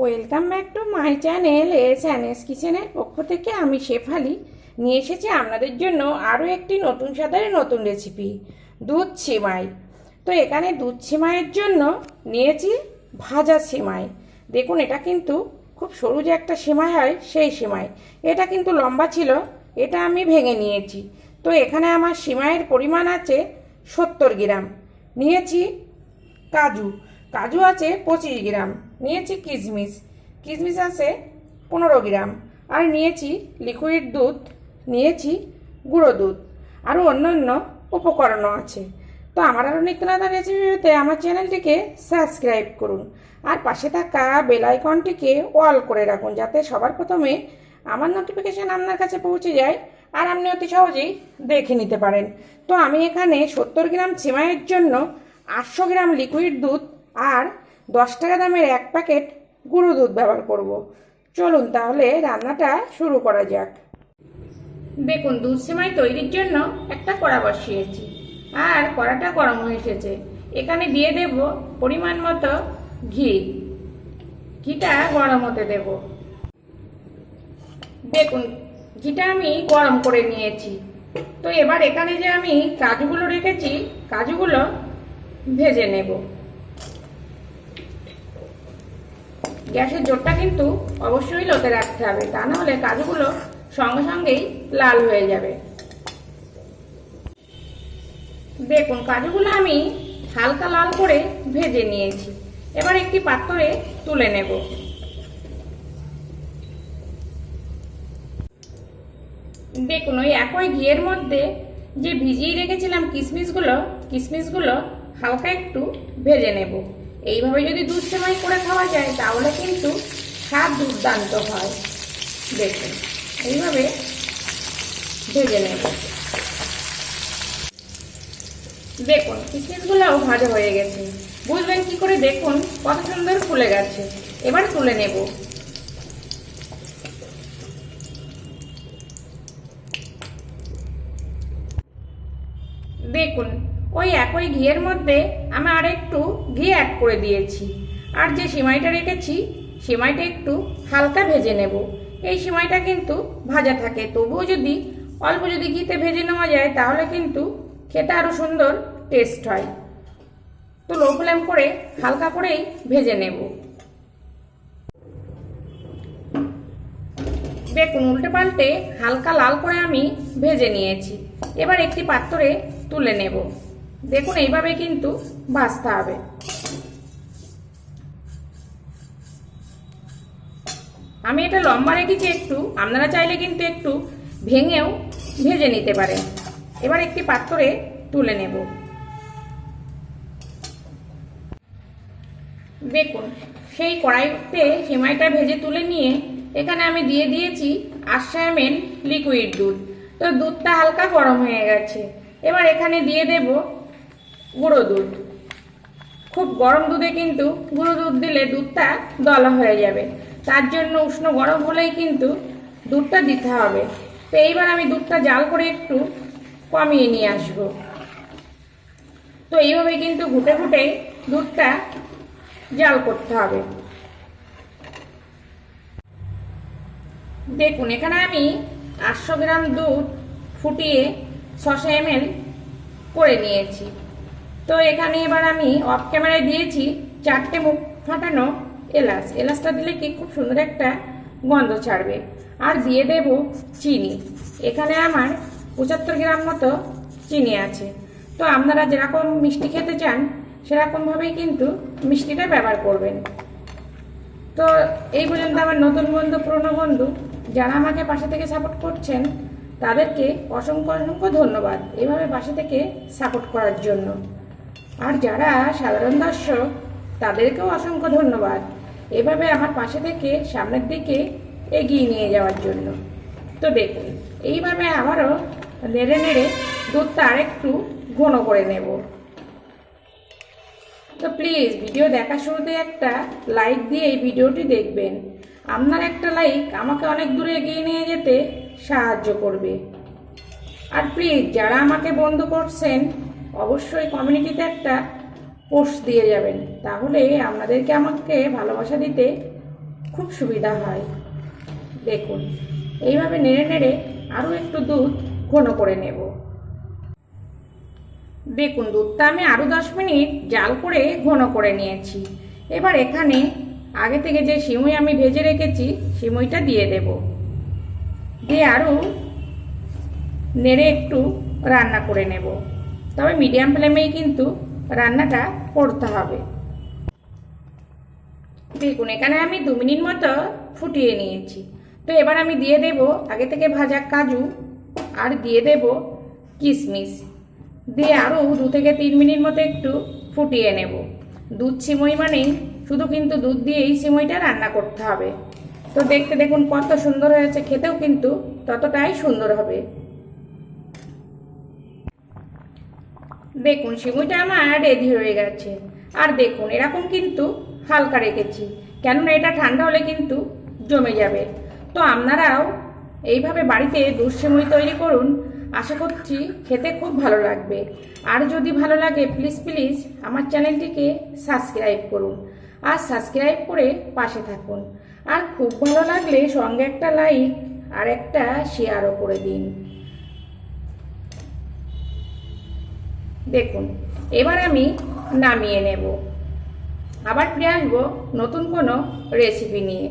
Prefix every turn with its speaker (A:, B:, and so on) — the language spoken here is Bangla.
A: Welcome back to my channel S and S কিচেনের পক্ষ থেকে আমি শেফালি। নিয়ে এসেছি আপনাদের জন্য আরও একটি নতুন স্বাদের নতুন রেসিপি, দুধ সিমাই তো এখানে দুধ সিমাইয়ের জন্য নিয়েছি ভাজা সিমাই দেখুন, এটা কিন্তু খুব সরু যে একটা সিমাই হয়, সেই সিমাই এটা কিন্তু লম্বা ছিল, এটা আমি ভেঙে নিয়েছি। তো এখানে আমার সিমাইয়ের পরিমাণ আছে সত্তর গ্রাম। নিয়েছি কাজু কাজু আছে পঁচিশ গ্রাম। নিয়েছি কিশমিশ কিশমিশ আছে পনেরো গ্রাম। আর নিয়েছি লিকুইড দুধ, নিয়েছি গুঁড়ো দুধ। আরও অন্যান্য উপকরণও আছে। তো আমার আরও নিত্য নতুন রেসিপি পেতে আমার চ্যানেলটিকে সাবস্ক্রাইব করুন। আর পাশে থাকা বেল আইকনটিকে অল করে রাখুন যাতে সবার প্রথমে আমার নোটিফিকেশান আপনার কাছে পৌঁছে যায় আর আপনি অতি সহজেই দেখে নিতে পারেন। তো আমি এখানে সত্তর গ্রাম সিমাইয়ের জন্য আটশো গ্রাম লিকুইড দুধ আর দশ টাকা দামের এক প্যাকেট গুঁড়ো দুধ ব্যবহার করব। চলুন তাহলে রান্নাটা শুরু করা যাক। দেখুন, দুধ সেমাই তৈরির জন্য একটা কড়া বসিয়েছি, আর কড়াটা গরম হয়ে এসেছে। এখানে দিয়ে দেব পরিমাণ মতো ঘি। ঘিটা গরম হতে দেব। দেখুন, ঘিটা আমি গরম করে নিয়েছি। তো এবার এখানে যে আমি কাজুগুলো রেখেছি, কাজুগুলো ভেজে নেব। গ্যাসের জোরটা কিন্তু অবশ্যই লোতে রাখতে হবে। তা না হলে কাজুগুলো সঙ্গে সঙ্গেই লাল হয়ে যাবে। দেখুন, কাজুগুলো আমি হালকা লাল করে ভেজে নিয়েছি। এবার একটি পাত্রে তুলে নেব। দেখুন, ওই একই ঘিয়ের মধ্যে যে ভিজিয়ে রেখেছিলাম কিশমিশগুলো কিশমিশগুলো হালকা একটু ভেজে নেব। এইভাবে যদি দুধ সেমাই করে খাওয়া যায়, তাহলে কিন্তু স্বাদ দুর্দান্ত হয়। দেখুন, এইভাবে ভেজে নেব। দেখুন, কিশমিশগুলোও ভাজা হয়ে গেছে। বুঝবেন কি করে? দেখুন, কত সুন্দর ফুলে গেছে। এবার তুলে নেব। দেখুন ওই একই ঘিয়ের মধ্যে আমি আর একটু ঘি অ্যাড করে দিয়েছি। আর যে সিমাইটা রেখেছি, সিমাইটা একটু হালকা ভেজে নেব। এই সিমাইটা কিন্তু ভাজা থাকে। তবুও যদি অল্প যদি ঘিতে ভেজে নেওয়া যায়, তাহলে কিন্তু খেতে আরও সুন্দর টেস্ট হয়। তো লো ফ্লেম করে হালকা করেই ভেজে নেব। দেখুন উল্টে পাল্টে হালকা লাল করে আমি ভেজে নিয়েছি। এবার একটি পাত্রে তুলে নেব। দেখুন, এইভাবে কিন্তু ভাজতে হবে। আমি এটা লম্বা রেখেছি একটু, আপনারা চাইলে কিন্তু একটু ভেঙেও ভেজে নিতে পারেন। এবার একটি পাত্রে তুলে নেব। দেখুন, সেই কড়াইতে সেমাইটা ভেজে তুলে নিয়ে এখানে আমি দিয়ে দিয়েছি আটশো লিকুইড দুধ। তো দুধটা হালকা গরম হয়ে গেছে। এবার এখানে দিয়ে দেব গুঁড়ো দুধ। খুব গরম দুধে কিন্তু গুঁড়ো দুধ দিলে দুধটা দলা হয়ে যাবে। তার জন্য উষ্ণ গরম হলেই কিন্তু দুধটা দিতে হবে। তো এইবার আমি দুধটা জাল করে একটু কমিয়ে নিয়ে আসব। তো এইভাবে কিন্তু ঘুটে ঘুটে দুধটা জাল করতে হবে। দেখুন, এখানে আমি আটশো গ্রাম দুধ ফুটিয়ে ছশো এমএল করে নিয়েছি। তো এখানে এবার আমি অফ ক্যামেরায় দিয়েছি, চারটে মুখ ফাটানো এলাচ। এলাচটা দিলে কি খুব সুন্দর একটা গন্ধ ছাড়বে। আর দিয়ে দেব চিনি। এখানে আমার পঁচাত্তর গ্রাম মতো চিনি আছে। তো আপনারা যেরকম মিষ্টি খেতে চান, সেরকমভাবেই কিন্তু মিষ্টিটা ব্যবহার করবেন। তো এই পর্যন্ত আমার নতুন বন্ধু, পুরনো বন্ধু, যারা আমাকে পাশে থেকে সাপোর্ট করছেন, তাদেরকে অসংখ্য অসংখ্য ধন্যবাদ। এভাবে পাশে থেকে সাপোর্ট করার জন্য। আর যারা সাধারণ দর্শক, তাদেরকেও অসংখ্য ধন্যবাদ। এভাবে আমার পাশে থেকে সামনের দিকে এগিয়ে নিয়ে যাওয়ার জন্য। তো দেখুন, এইভাবে আবারও নেড়ে নেড়ে দুধটা আরেকটু ঘন করে নেব। তো প্লিজ ভিডিও দেখার শুরুতে একটা লাইক দিয়ে এই ভিডিওটি দেখবেন। আপনার একটা লাইক আমাকে অনেক দূরে এগিয়ে নিয়ে যেতে সাহায্য করবে। আর প্লিজ যারা আমাকে বন্ধু করছেন অবশ্যই কমিউনিটিতে একটা পোস্ট দিয়ে যাবেন। তাহলে আপনাদেরকে আমাকে ভালোবাসা দিতে খুব সুবিধা হয়। দেখুন, এইভাবে নেড়ে নেড়ে আরও একটু দুধ ঘন করে নেব। দেখুন, দুধটা আমি আরও দশ মিনিট জাল করে ঘন করে নিয়েছি। এবার এখানে আগে থেকে যে সিমুই আমি ভেজে রেখেছি, সিমুইটা দিয়ে দেব। দিয়ে আরও নেড়ে একটু রান্না করে নেব। তবে মিডিয়াম ফ্লেমেই কিন্তু রান্নাটা করতে হবে। দেখুন, এখানে আমি দু মিনিট মতো ফুটিয়ে নিয়েছি। তো এবার আমি দিয়ে দেব আগে থেকে ভাজা কাজু আর দিয়ে দেব কিশমিশ। দিয়ে আরও দু থেকে তিন মিনিট মতো একটু ফুটিয়ে নেব। দুধ সিমই মানেই শুধু কিন্তু দুধ দিয়েই সিমইটা রান্না করতে হবে। তো দেখতে দেখুন কত সুন্দর হয়েছে, খেতেও কিন্তু ততটাই সুন্দর হবে। দেখুন, সিমুইটা আমার রেডি হয়ে গেছে। আর দেখুন, এরকম কিন্তু হালকা রেখেছি। কেননা এটা ঠান্ডা হলে কিন্তু জমে যাবে। তো আপনারাও এইভাবে বাড়িতে দুধ সিমুই তৈরি করুন। আশা করছি খেতে খুব ভালো লাগবে। আর যদি ভালো লাগে প্লিজ প্লিজ আমার চ্যানেলটিকে সাবস্ক্রাইব করুন। আর সাবস্ক্রাইব করে পাশে থাকুন। আর খুব ভালো লাগলে সঙ্গে একটা লাইক আর একটা শেয়ারও করে দিন। দেখুন এবার আমি নামিয়ে নেব। আবার ফিরে আসব নতুন কোনো রেসিপি নিয়ে।